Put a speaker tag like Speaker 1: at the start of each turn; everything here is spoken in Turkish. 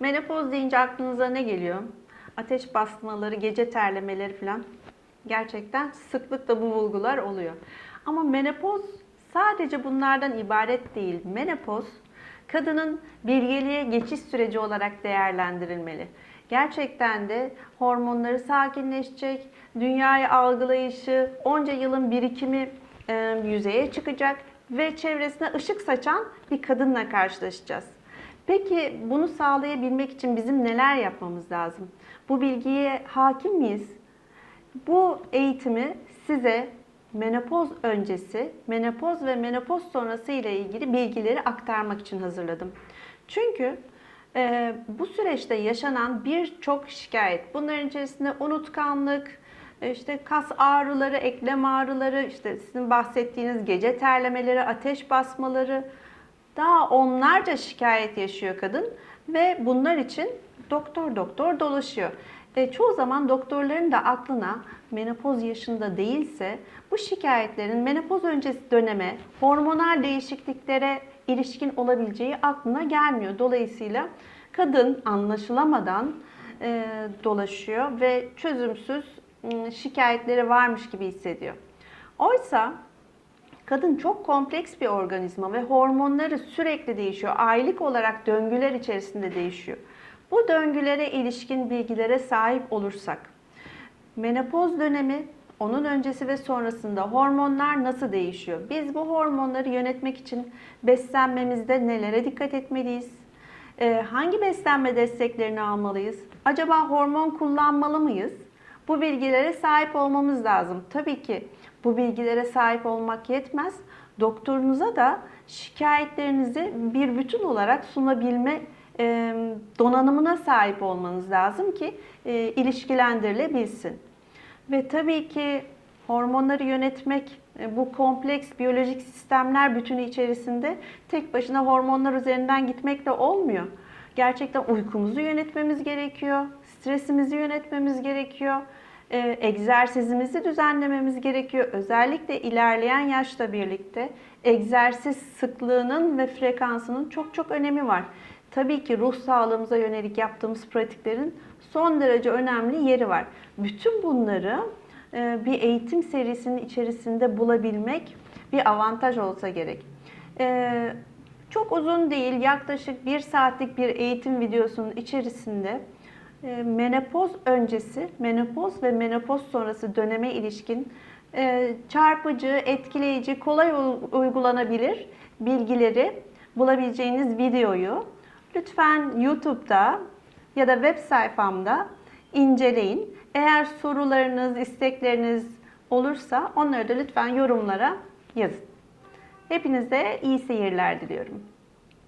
Speaker 1: Menopoz deyince aklınıza ne geliyor? Ateş basmaları, gece terlemeleri falan. Gerçekten sıklıkla bu bulgular oluyor. Ama menopoz sadece bunlardan ibaret değil. Menopoz kadının bilgeliğe geçiş süreci olarak değerlendirilmeli. Gerçekten de hormonları sakinleşecek, dünyayı algılayışı, onca yılın birikimi e, yüzeye çıkacak ve çevresine ışık saçan bir kadınla karşılaşacağız. Peki bunu sağlayabilmek için bizim neler yapmamız lazım? Bu bilgiye hakim miyiz? Bu eğitimi size menopoz öncesi, menopoz ve menopoz sonrası ile ilgili bilgileri aktarmak için hazırladım. Çünkü e, bu süreçte yaşanan birçok şikayet, bunların içerisinde unutkanlık, e, işte kas ağrıları, eklem ağrıları, işte sizin bahsettiğiniz gece terlemeleri, ateş basmaları, daha onlarca şikayet yaşıyor kadın ve bunlar için doktor doktor dolaşıyor. E, çoğu zaman doktorların da aklına menopoz yaşında değilse bu şikayetlerin menopoz öncesi döneme, hormonal değişikliklere ilişkin olabileceği aklına gelmiyor. Dolayısıyla kadın anlaşılamadan e, dolaşıyor ve çözümsüz ım, şikayetleri varmış gibi hissediyor. Oysa Kadın çok kompleks bir organizma ve hormonları sürekli değişiyor. Aylık olarak döngüler içerisinde değişiyor. Bu döngülere ilişkin bilgilere sahip olursak, menopoz dönemi, onun öncesi ve sonrasında hormonlar nasıl değişiyor? Biz bu hormonları yönetmek için beslenmemizde nelere dikkat etmeliyiz? Ee, hangi beslenme desteklerini almalıyız? Acaba hormon kullanmalı mıyız? Bu bilgilere sahip olmamız lazım. Tabii ki bu bilgilere sahip olmak yetmez. Doktorunuza da şikayetlerinizi bir bütün olarak sunabilme e, donanımına sahip olmanız lazım ki e, ilişkilendirilebilsin. Ve tabii ki hormonları yönetmek e, bu kompleks biyolojik sistemler bütünü içerisinde tek başına hormonlar üzerinden gitmekle olmuyor. Gerçekten uykumuzu yönetmemiz gerekiyor, stresimizi yönetmemiz gerekiyor, e, egzersizimizi düzenlememiz gerekiyor. Özellikle ilerleyen yaşla birlikte egzersiz sıklığının ve frekansının çok çok önemi var. Tabii ki ruh sağlığımıza yönelik yaptığımız pratiklerin son derece önemli yeri var. Bütün bunları e, bir eğitim serisinin içerisinde bulabilmek bir avantaj olsa gerek. E, çok uzun değil, yaklaşık bir saatlik bir eğitim videosunun içerisinde menopoz öncesi, menopoz ve menopoz sonrası döneme ilişkin e, çarpıcı, etkileyici, kolay uygulanabilir bilgileri bulabileceğiniz videoyu lütfen YouTube'da ya da web sayfamda inceleyin. Eğer sorularınız, istekleriniz olursa onları da lütfen yorumlara yazın. Hepinize iyi seyirler diliyorum.